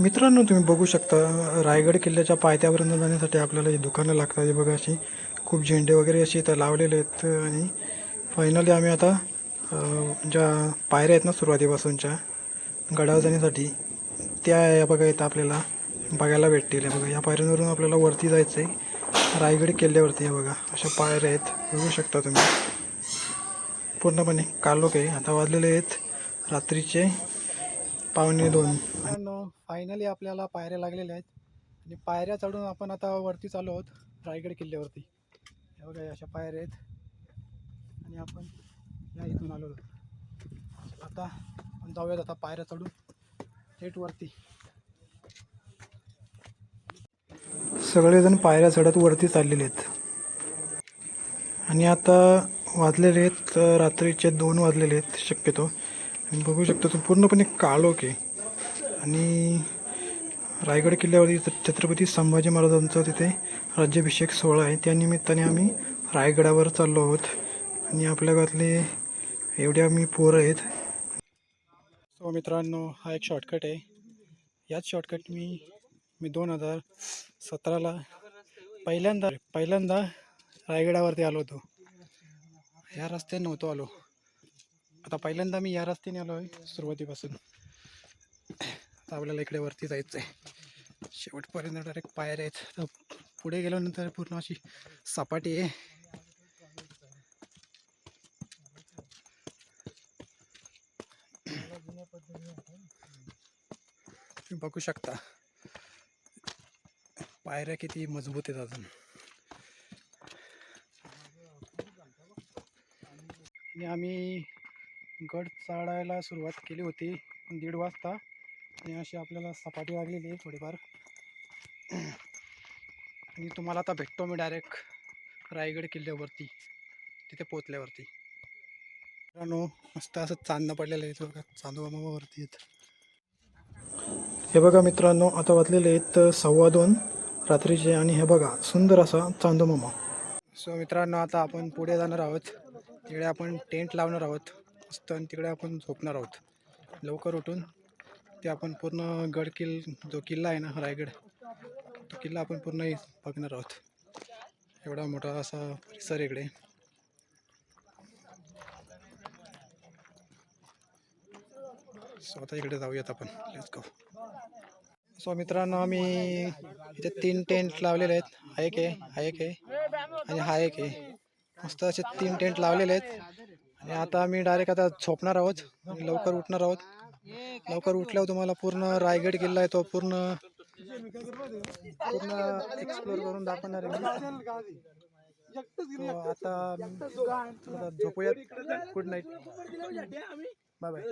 मित्रांनो तुम्ही बघू शकता रायगड किल्ल्याच्या पायथ्यापर्यंत जाण्यासाठी आपल्याला ही दुकानं लागतात. हे बघा अशी खूप झेंडे वगैरे असे इथं लावलेले आहेत आणि फायनली आम्ही आता ज्या पायऱ्या आहेत ना सुरुवातीपासूनच्या गडावर जाण्यासाठी त्या या बघा इथं आपल्याला बघायला भेटतील. बघा या पायऱ्यांवरून आपल्याला वरती जायचं आहे रायगड किल्ल्यावरती आहे बघा अशा पायऱ्या आहेत. बघू शकता तुम्ही. पूर्णपणे कालोख आहे आता वाजलेले आहेत रात्रीचे पावणे दोन. फायनली आपल्याला पायऱ्या लागलेल्या आहेत. आणि पायऱ्या चढून आपण आता वरती चालू आहोत रायगड किल्ल्यावरती. हे बघा अशा पायऱ्या आहेत. आणि आपण या इथून आलो आहोत. आता आपण जाऊयात आता पायऱ्या चढून थेट वरती. सगळेजण पायऱ्या चढत वरती चाललेले आहेत. आणि आता वाजलेले आहेत रात्रीचे दोन वाजलेले आहेत शक्यतो. आणि बघू शकतो तो पूर्णपणे काळोख आहे. आणि रायगड किल्ल्यावरती छ- छत्रपती संभाजी महाराजांचा तिथे राज्याभिषेक सोहळा आहे. त्या निमित्ताने आम्ही रायगडावर चाललो आहोत. आणि आपल्या गावातले एवढे आम्ही पोरं आहेत. सो मित्रांनो हा एक शॉर्टकट आहे. याच शॉर्टकट मी मी दोन हजार सतराला पहिल्यांदा पहिल्यांदा रायगडावरती आलो होतो. या रस्त्याने नव्हतो आलो. आता पहिल्यांदा मी या रस्त्याने आलो आहे सुरुवातीपासून. आता आपल्याला इकडे वरती जायचं आहे शेवटपर्यंत डायरेक्ट पायऱ्या आहेत. तर पुढे गेल्यानंतर पूर्ण अशी सपाटी आहे. तुम्ही बघू शकता. पायऱ्या किती मजबूत आहेत अजून. आणि आम्ही गड चढायला सुरुवात केली होती. दीड वाजता. आणि अशी आपल्याला सपाटी लागलेली आहे थोडीफार. आणि तुम्हाला आता भेटतो मी डायरेक्ट रायगड किल्ल्यावरती. तिथे पोचल्यावरती मित्रांनो मस्त असं चांदणं पडलेलं आहे. बघा चांदोबावरती आहेत. हे बघा मित्रांनो आता वाचलेले आहेत सव्वा दोन रात्रीचे. आणि हे बघा सुंदर असा चांदोमामा सो मित्रांनो आता आपण पुढे जाणार आहोत. तिकडे आपण टेंट लावणार आहोत. मस्त आणि तिकडे आपण झोपणार आहोत. लवकर उठून ते आपण पूर्ण गड किल जो किल्ला आहे ना रायगड तो किल्ला आपण पूर्ण बघणार आहोत. एवढा मोठा असा परिसर इकडे. स्वतः इकडे जाऊयात आपण. लेट्स गो सो मित्रांनो आम्ही इथे तीन टेंट लावलेले आहेत. हा एक आहे हा एक आहे आणि हा एक आहे. मस्त असे तीन टेंट लावलेले आहेत. आणि आता आम्ही डायरेक्ट आता झोपणार आहोत आणि लवकर उठणार आहोत. लवकर उठल्यावर तुम्हाला पूर्ण रायगड किल्ला आहे तो पूर्ण पूर्ण एक्सप्लोर करून दाखवणार आहे आता आता झोपूयात. Good night bye bye